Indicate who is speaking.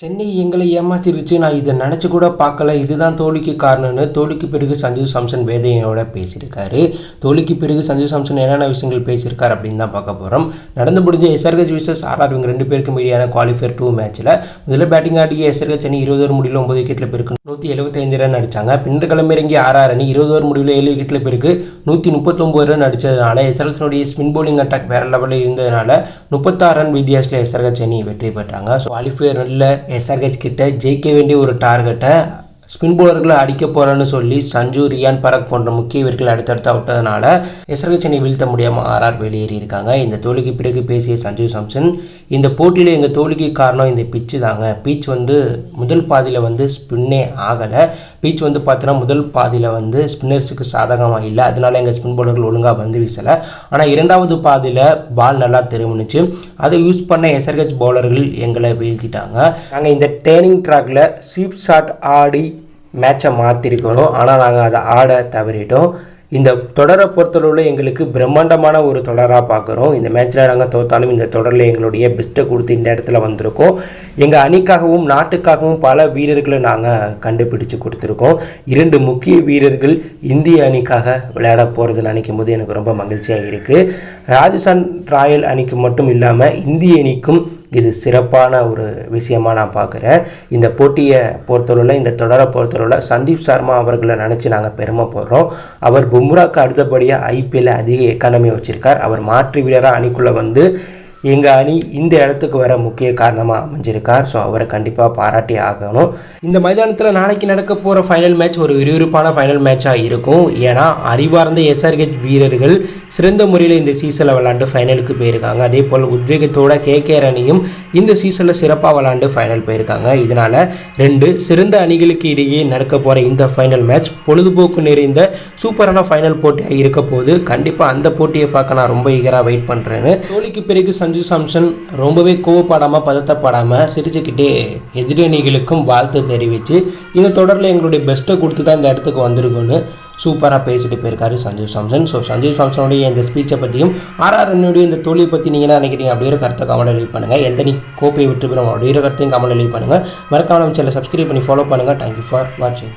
Speaker 1: சென்னை எங்களை ஏமாத்திருச்சு. நான் இதை நினச்சி கூட பார்க்கல. இதுதான் தோழிக்கு காரணம்னு தோழிக்கு பிறகு சஞ்சு சாம்சன் வேதையோட பேசியிருக்காரு. தோழிக்கு பிறகு சஞ்சு சாம்சன் என்னென்ன விஷயங்கள் பேசியிருக்காரு அப்படின்னு தான் பார்க்க போகிறோம் நடந்து முடிஞ்ச எஸ்ஆர்ஹெச் விசஸ் ஆர்ஆர் இவங்க ரெண்டு பேருக்கும் மீடியான குவாலிஃபயர் டூ மேட்ச்சில் முதல்ல பேட்டிங் ஆடிய எஸ்ஆர்ஹெச் அணி இருபது ஓவர் முடிவில் ஒன்பது விக்கெட்டில் பிறகு நூற்றி எழுபத்தைந்து ரன் அடித்தாங்க பின்னர் கிளம்பிறங்கி ஆர்ஆர் அணி இருபது ஓவர் முடிவில் ஏழு விக்கெட்டில் பிறகு நூற்றி முப்பத்தொம்பது ரன் அடித்ததுனால எஸ்ஆர்கஸினுடைய ஸ்பின் பவுலிங் அட்டாக் வேறு லெவலில் இருந்ததுனால முப்பத்தாறு ரன் வித்தியாசத்தில் எஸ்ஆர்ஹெச் அணி வெற்றி பெற்றாங்க. ஸோ நல்ல எஸ்ஆர்ஹெச் கிட்ட ஜெயிக்க வேண்டிய ஒரு டார்கெட்டை ஸ்பின் பவுலர்களை அடிக்க போகிறேன்னு சொல்லி சஞ்சு ரியான் பரக் போன்ற முக்கிய வீரர்கள் அடுத்தடுத்து விட்டதுனால எஸ்ஆர்கச் வீழ்த்த முடியாமல் ஆர்ஆர் வெளியேறியிருக்காங்க. இந்த தோல்விக்கு பிறகு பேசிய சஞ்சு சாம்சன் இந்த போட்டியில் எங்கள் தோல்விக்கு காரணம் இந்த பிச்சு தாங்க. பீச் வந்து முதல் பாதியில் வந்து ஸ்பின்னே ஆகலை. பீச் வந்து பார்த்தோன்னா முதல் பாதியில் வந்து ஸ்பின்னர்ஸுக்கு சாதகமாக இல்லை. அதனால எங்கள் ஸ்பின் பவுலர்கள் ஒழுங்காக வந்து வீசலை. ஆனால் இரண்டாவது பாதியில் பால் நல்லா திரும்பினுச்சு. அதை யூஸ் பண்ண எஸ்ஆர்ஹெச் பவுலர்கள் எங்களை வீழ்த்திட்டாங்க. நாங்கள் இந்த டேர்னிங் ட்ராக்ல ஸ்வீப் ஷாட் ஆடி மேட்சை மாற்றிருக்கணும் ஆனால் நாங்கள் அதை ஆட தவறிட்டோம். இந்த தொடரை பொறுத்தளவில் எங்களுக்கு பிரம்மாண்டமான ஒரு தொடராக பார்க்குறோம் இந்த மேட்ச்சில் நாங்கள் தோத்தாலும் இந்த தொடரில் எங்களுடைய பெஸ்ட்டை கொடுத்து இந்த இடத்துல வந்திருக்கோம். எங்கள் அணிக்காகவும் நாட்டுக்காகவும் பல வீரர்களை நாங்கள் கண்டுபிடிச்சு கொடுத்துருக்கோம். இரண்டு முக்கிய வீரர்கள் இந்திய அணிக்காக விளையாட போகிறது நினைக்கும் போது எனக்கு ரொம்ப மகிழ்ச்சியாக இருக்குது ராஜஸ்தான் ராயல் அணிக்கு மட்டும் இல்லாமல் இந்திய அணிக்கும் இது சிறப்பான ஒரு விஷயமா நான் பார்க்குறேன். இந்த போட்டியை பொறுத்தளவில் இந்த தொடரை பொறுத்தளவில் சந்தீப் சர்மா அவர்களை நினச்சி நாங்கள் பெருமைப்படுறோம். அவர் பும்ராக்கு அடுத்தபடியாக ஐபிஎல்ல அதிக எக்கானமி வச்சுருக்கார். அவர் மாற்று வீரராக அணிக்குள்ளே வந்து எங்கள் அணி இந்த இடத்துக்கு வர முக்கிய காரணமாக அமைஞ்சிருக்கார். ஸோ அவரை கண்டிப்பாக பாராட்டி ஆகணும். இந்த மைதானத்தில் நாளைக்கு நடக்க போகிற ஃபைனல் மேட்ச் ஒரு விறுவிறுப்பான ஃபைனல் மேட்சாக இருக்கும். ஏன்னா அறிவார்ந்த எஸ்ஆர்ஹெச் வீரர்கள் சிறந்த முறையில் இந்த சீசனில் விளாண்டு ஃபைனலுக்கு போயிருக்காங்க. அதே போல் உத்வேகத்தோட கேகேஆர் அணியும் இந்த சீசனில் சிறப்பாக விளாண்டு ஃபைனல் போயிருக்காங்க. இதனால் ரெண்டு சிறந்த அணிகளுக்கு இடையே நடக்க போகிற இந்த ஃபைனல் மேட்ச் பொழுதுபோக்கு நிறைந்த சூப்பரான ஃபைனல் போட்டியாக இருக்க போது கண்டிப்பாக அந்த போட்டியை பார்க்க நான் ரொம்ப ஈகராக வெயிட் பண்ணுறேன்னு தோல்விக்கு பிறகு சஞ்சு சாம்சன் ரொம்பவே கோவப்படாமல் பதத்தப்படாமல் சிரிச்சுக்கிட்டே எதிரணிகளுக்கும் வாழ்த்து தெரிவித்து இந்த தொடரில் எங்களுடைய பெஸ்ட்டை கொடுத்து தான் இந்த இடத்துக்கு வந்திருக்கோன்னு சூப்பராக பேசிட்டு போயிருக்காரு சஞ்சு சாம்சன். ஸோ சஞ்சு சாம்சனுடைய இந்த ஸ்பீச்சை பற்றியும் ஆர்ஆர் அண்ணியுடைய இந்த தோல்வியை பற்றி நீங்கள் என்ன நினைக்கிறீங்க அப்படிங்கிற கருத்தை கமெண்ட் லீவ் பண்ணுங்கள் எந்த நீ கோப்பையை விட்டு போகிறோம் அப்படிங்கிற கருத்தையும் கமெண்ட் லீவ் பண்ணுங்கள் மறக்காமல் சேனலை சப்ஸ்கிரைப் பண்ணி ஃபாலோ பண்ணுங்கள் தேங்க்யூ ஃபார் வாட்சிங்